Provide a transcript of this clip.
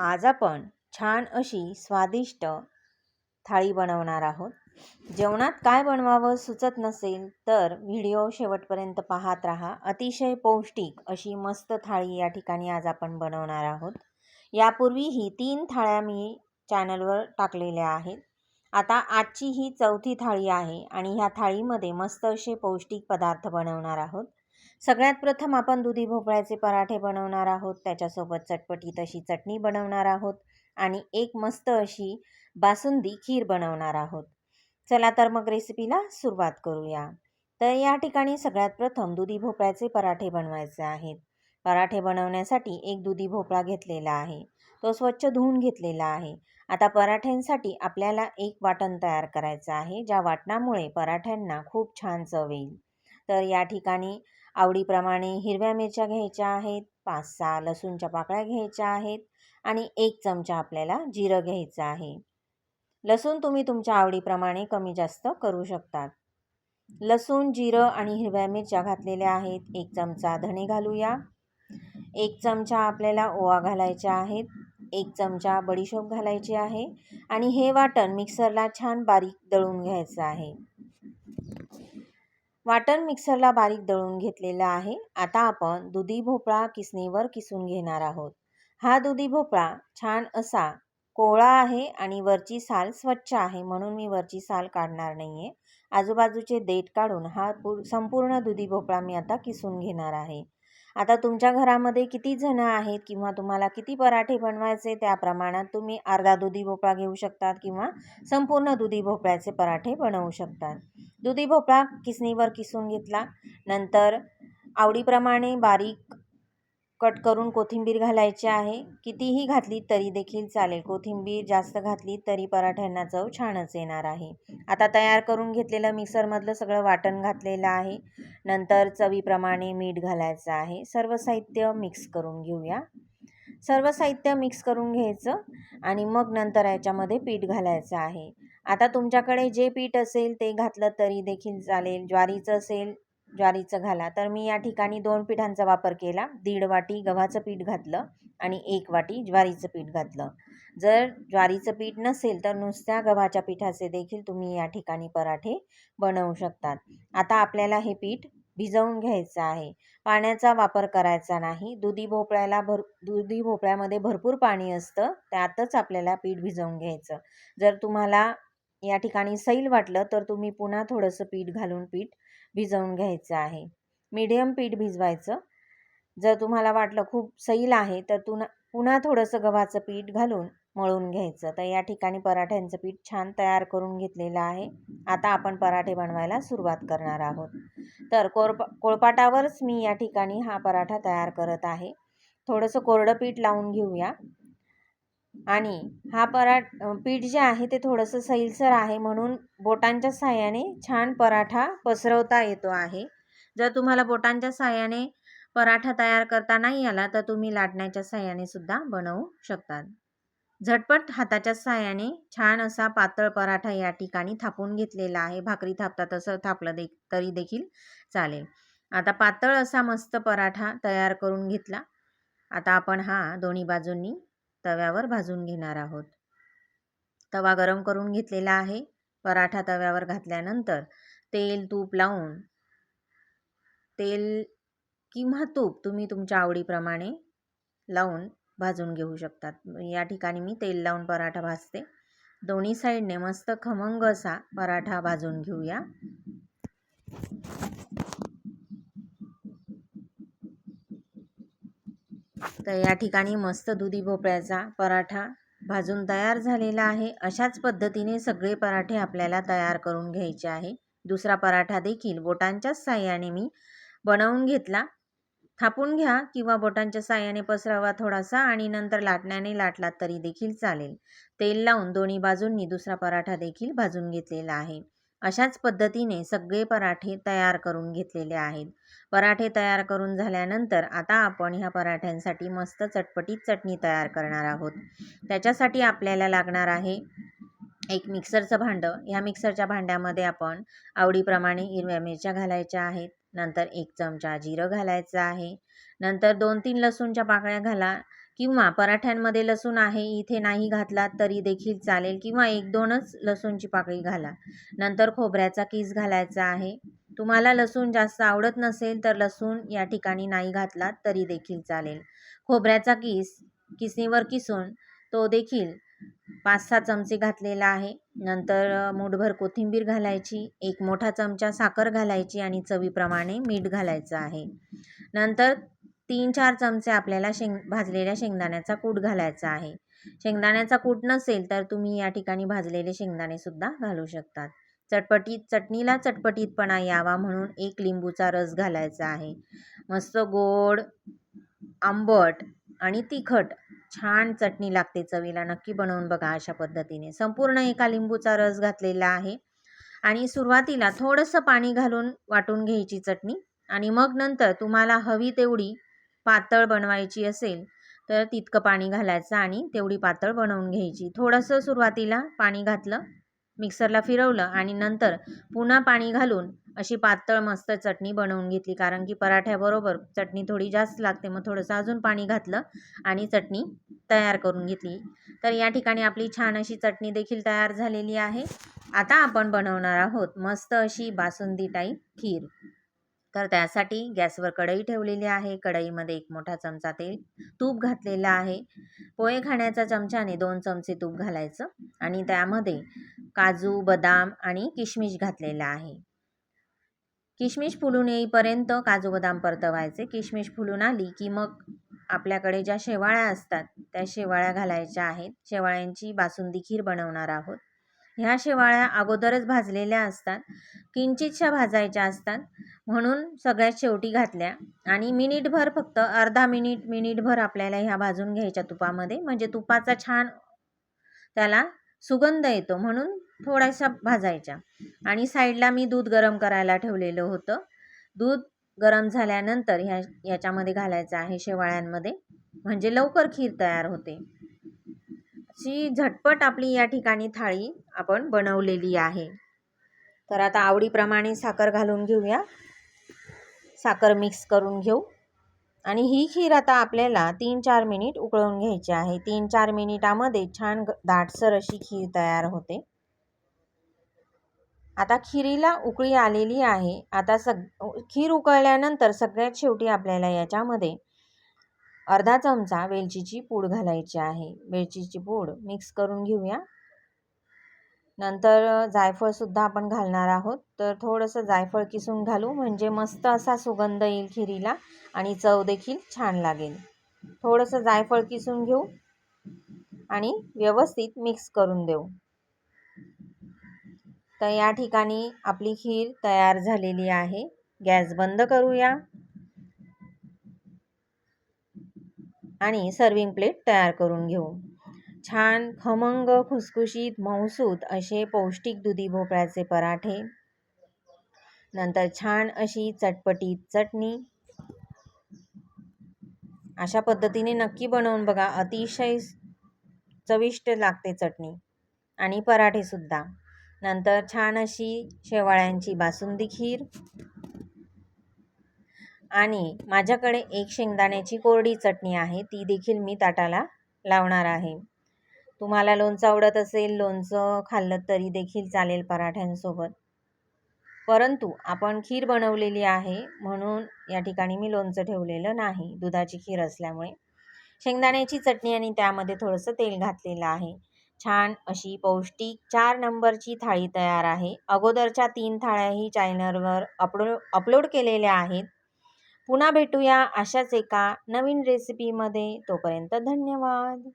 आज आपण छान अशी स्वादिष्ट थाळी बनवणार आहोत. जेवणात काय बनवावं सुचत नसेल तर व्हिडिओ शेवटपर्यंत पाहत राहा. अतिशय पौष्टिक अशी मस्त थाळी या ठिकाणी आज आपण बनवणार आहोत. यापूर्वी ही तीन थाळ्या मी चॅनलवर टाकलेल्या आहेत. आता आजची ही चौथी थाळी आहे आणि ह्या थाळीमध्ये मस्त असे पौष्टिक पदार्थ बनवणार आहोत. सगळ्यात प्रथम आपण दुधी भोपळ्याचे पराठे बनवणार आहोत त्याच्यासोबत चटपटीत अशी चटणी बनवणार आहोत आणि एक मस्त अशी बासुंदी खीर बनवणार आहोत. चला तर मग रेसिपीला सुरुवात करूया. तर या ठिकाणी सगळ्यात प्रथम दुधी भोपळ्याचे पराठे बनवायचे आहेत. पराठे बनवण्यासाठी एक दुधी भोपळा घेतलेला आहे. तो स्वच्छ धुवून घेतलेला आहे. आता पराठ्यांसाठी आपल्याला एक वाटण तयार करायचं आहे ज्या वाटणामुळे पराठ्यांना खूप छान चव येईल. तर या ठिकाणी आवडीप्रमाणे हिरव्या मिरच्या घ्यायच्या आहेत पाच सहा लसूणच्या पाकळ्या घ्यायच्या आहेत आणि एक चमचा आपल्याला जिरं घ्यायचं आहे. लसूण तुम्ही तुमच्या आवडीप्रमाणे कमी जास्त करू शकतात. लसूण जिरं आणि हिरव्या मिरच्या घातलेल्या आहेत. एक चमचा धणे घालूया. एक चमचा आपल्याला ओवा घालायचा आहेत. एक चमचा बडीशोप घालायची आहे आणि हे वाटण मिक्सरला छान बारीक दळून घ्यायचं आहे. वाटण मिक्सरला बारीक दळून घेतलेलं आहे. आता आपण दुधी भोपळा किसणीवर किसून घेणार आहोत. हा दुधी भोपळा छान असा कोवळा आहे आणि वरची साल स्वच्छ आहे म्हणून मी वरची साल काढणार नाही आहे आजूबाजूचे देठ काढून हा संपूर्ण दुधी भोपळा मी आता किसून घेणार आहे. आता तुमच्या घरामध्ये किती जणं आहेत किंवा तुम्हाला किती पराठे बनवायचे त्या प्रमाणात तुम्ही अर्धा दुधी भोपळा घेऊ शकतात किंवा संपूर्ण दुधी भोपळ्याचे पराठे बनवू शकतात. दुधी भोपळा किसणीवर किसून घेतला. नंतर आवडीप्रमाणे बारीक कट करून कोथिंबीर घालायची आहे. कितीही घातली तरी देखील चालेल. कोथिंबीर जास्त घातली तरी पराठ्यांना चव छानच येणार आहे. आता तयार करून घेतलेलं मिक्सरमधलं सगळं वाटण घातलेलं आहे. नंतर चवीप्रमाणे मीठ घालायचं आहे. सर्व साहित्य मिक्स करून घेऊया. सर्व साहित्य मिक्स करून घ्यायचं आणि मग नंतर याच्यामध्ये पीठ घालायचं आहे. आता तुमच्याकडे जे पीठ असेल ते घातलं तरी देखील चालेल. ज्वारीचं असेल ज्वारीचं घाला. तर मी या ठिकाणी दोन पिठांचा वापर केला. दीड वाटी गव्हाचं पीठ घातलं आणि एक वाटी ज्वारीचं पीठ घातलं. जर ज्वारीचं पीठ नसेल तर नुसत्या गव्हाच्या पिठाचे देखील तुम्ही या ठिकाणी पराठे बनवू शकतात. आता आपल्याला हे पीठ भिजवून घ्यायचं आहे. पाण्याचा वापर करायचा नाही. दुधी भोपळ्याला भर दुधी भोपळ्यामध्ये भरपूर पाणी असतं. त्यातच आपल्याला पीठ भिजवून घ्यायचं. जर तुम्हाला या ठिकाणी सैल वाटलं तर तुम्ही पुन्हा थोडंसं पीठ घालून पीठ भिजवून घ्यायचं आहे. मीडियम पीठ भिजवायचं. जर तुम्हाला वाटलं खूप सैल आहे तर तुना पुन्हा थोडंसं गव्हाचं पीठ घालून मळून घ्यायचं. तर या ठिकाणी पराठ्यांचं पीठ छान तयार करून घेतलेलं आहे. आता आपण पराठे बनवायला सुरुवात करणार आहोत. तर कोरपा कोळपाटावरच मी या ठिकाणी हा पराठा तयार करत आहे. थोडंसं कोरडं पीठ लावून घेऊया. आणि हा पराठ पीठ जे आहे ते थोडंसं सैलसर आहे म्हणून बोटांच्या साह्याने छान पराठा पसरवता येतो आहे. जर तुम्हाला बोटांच्या साह्याने पराठा तयार करता नाही आला तर तुम्ही लाटण्याच्या साह्याने सुद्धा बनवू शकतात. झटपट हाताच्या साह्याने छान असा पातळ पराठा या ठिकाणी थापून घेतलेला आहे. भाकरी थापता तसं थापलं दे तरी देखील चालेल. आता पातळ असा मस्त पराठा तयार करून घेतला. आता आपण हा दोन्ही बाजूंनी तव्यावर भाजून घेणार आहोत. तवा गरम करून घेतलेला आहे. पराठा तव्यावर घातल्यानंतर तेल तूप लावून तेल किंवा तूप तुम्ही तुमच्या आवडीप्रमाणे लावून भाजून घेऊ शकतात. या ठिकाणी मी तेल लावून पराठा भाजते. दोन्ही साईडने मस्त खमंग असा पराठा भाजून घेऊया. तर या ठिकाणी मस्त दुधी भोपळ्याचा पराठा भाजून तयार झालेला आहे. अशाच पद्धतीने सगळे पराठे आपल्याला तयार करून घ्यायचे आहे. दुसरा पराठा देखील बोटांच्याच साह्याने मी बनवून घेतला. थापून घ्या किंवा बोटांच्या साह्याने पसरावा थोडासा आणि नंतर लाटण्याने लाटलात तरी देखील चालेल. तेल लावून दोन्ही बाजूंनी दुसरा पराठा देखील भाजून घेतलेला आहे. अशाच पद्धतीने सगळे पराठे तयार करून घेतलेले आहेत. पराठे तयार करून झाल्यानंतर आता आपण ह्या पराठ्यांसाठी मस्त चटपटीत चटणी तयार करणार आहोत. त्याच्यासाठी आपल्याला लागणार आहे एक मिक्सरचं भांडं. ह्या मिक्सरच्या भांड्यामध्ये आपण आवडीप्रमाणे हिरव्या मिरच्या घालायच्या आहेत. नंतर एक चमचा जिरं घालायचं आहे. नंतर दोन तीन लसूणच्या पाकळ्या घाला. किंवा पराठ्यांमध्ये लसूण आहे इथे नाही घातला तरी देखील चालेल. किंवा एक दोनच लसूणची पाकळी घाला. नंतर खोबऱ्याचा किस घालायचा आहे. तुम्हाला लसूण जास्त आवडत नसेल तर लसूण या ठिकाणी नाही घातला तरी देखील चालेल. खोबऱ्याचा किस किसणीवर किसून तो देखील पाच सहा चमचे घातलेला आहे. नंतर मूठभर कोथिंबीर घालायची एक मोठा चमचा साखर घालायची आणि चवीप्रमाणे मीठ घालायचं आहे. नंतर तीन चार चमचे आपल्याला शेंग भाजलेल्या शेंगदाण्याचा कूट घालायचा आहे. शेंगदाण्याचा कूट नसेल तर तुम्ही या ठिकाणी भाजलेले शेंगदाणेसुद्धा घालू शकतात. चटपटीत चटणीला चटपटीतपणा यावा म्हणून एक लिंबूचा रस घालायचा आहे. मस्त गोड आंबट आणि तिखट छान चटणी लागते चवीला. नक्की बनवून बघा अशा पद्धतीने. संपूर्ण एका लिंबूचा रस घातलेला आहे. आणि सुरुवातीला थोडंसं पाणी घालून वाटून घ्यायची चटणी. आणि मग नंतर तुम्हाला हवी तेवढी पातळ बनवायची असेल तर तितकं पाणी घालायचं आणि तेवढी पातळ बनवून घ्यायची. थोडंसं सुरुवातीला पाणी घातलं मिक्सरला फिरवलं आणि नंतर पुन्हा पाणी घालून अशी पातळ मस्त चटणी बनवून घेतली. कारण की पराठ्याबरोबर चटणी थोडी जास्त लागते मग थोडंसं अजून पाणी घातलं आणि चटणी तयार करून घेतली. तर या ठिकाणी आपली छान अशी चटणी देखील तयार झालेली आहे. आता आपण बनवणार आहोत मस्त अशी बासुंदी टाईप खीर. तर त्यासाठी गॅसवर कढई ठेवलेली आहे. कढईमध्ये एक मोठा चमचा तेल तूप घातलेलं आहे. पोहे खाण्याच्या चमच्याने दोन चमचे तूप घालायचं आणि त्यामध्ये काजू बदाम आणि किशमिश घातलेला आहे. किशमिश फुलून येईपर्यंत काजू बदाम परतवायचे. किशमिश फुलून आली की मग आपल्याकडे ज्या शेवाळ्या असतात त्या शेवाळ्या घालायच्या आहेत. शेवाळ्यांची बासुंदी खीर बनवणार आहोत. ह्या शेवाळ्या अगोदरच भाजलेल्या असतात. किंचितशा भाजायच्या असतात. म्हणून सगळ्यात शेवटी घातल्या. आणि मिनिटभर फक्त अर्धा मिनिट मिनिटभर आपल्याला ह्या भाजून घ्यायच्या तुपामध्ये. म्हणजे तुपाचा छान त्याला सुगंध येतो म्हणून थोड्याशा भाजायच्या. आणि साईडला मी दूध गरम करायला ठेवलेलं होतं. दूध गरम झाल्यानंतर ह्या याच्यामध्ये घालायचं आहे शेवाळ्यांमध्ये. म्हणजे लवकर खीर तयार होते. अशी झटपट आपली या ठिकाणी थाळी आपण बनवलेली आहे. तर आता आवडीप्रमाणे साखर घालून घेऊया. साखर मिक्स करून घेऊ. आणि ही खीर आता आपल्याला तीन चार मिनिट उकळून घ्यायची आहे. तीन चार मिनिटामध्ये छान दाटसर अशी खीर तयार होते. आता खिरीला उकळी आलेली आहे. आता सग खीर उकळल्यानंतर सगळ्यात शेवटी आपल्याला याच्यामध्ये अर्धा चमचा वेलचीची पूड घालायची आहे. वेलचीची पूड मिक्स करून घेऊया. नंतर जायफळसुद्धा आपण घालणार आहोत. तर थोडंसं जायफळ किसून घालू. म्हणजे मस्त असा सुगंध येईल खिरीला आणि चव देखील छान लागेल. थोडंसं जायफळ किसून घेऊ आणि व्यवस्थित मिक्स करून देऊ. तर या ठिकाणी आपली खीर तयार झालेली आहे. गॅस बंद करूया. आणि सर्विंग प्लेट तयार करून घेऊ. छान खमंग खुसखुशीत मौसूत असे पौष्टिक दुधी भोपळ्याचे पराठे. नंतर छान अशी चटपटीत चटणी. अशा पद्धतीने नक्की बनवून बघा. अतिशय चविष्ट लागते चटणी आणि पराठेसुद्धा. नंतर छान अशी शेवाळ्यांची बासुंदी खीर. आणि माझ्याकडे एक शेंगदाण्याची कोरडी चटणी आहे. ती देखील मी ताटाला लावणार आहे. तुम्हाला लोणचं आवडत असेल लोणचं खाल्लं तरी देखील चालेल पराठ्यांसोबत. परंतु आपण खीर बनवलेली आहे म्हणून या ठिकाणी मी लोणचं ठेवलेलं नाही दुधाची खीर असल्यामुळे. शेंगदाण्याची चटणी आणि त्यामध्ये थोडंसं तेल घातलेलं आहे. छान अशी पौष्टिक चार नंबरची थाळी तयार आहे. अगोदरच्या तीन थाळ्याही चॅनलवर अपलो अपलोड केलेल्या आहेत. पुन्हा भेटूया अशाच एका नवीन रेसिपीमध्ये तोपर्यंत धन्यवाद!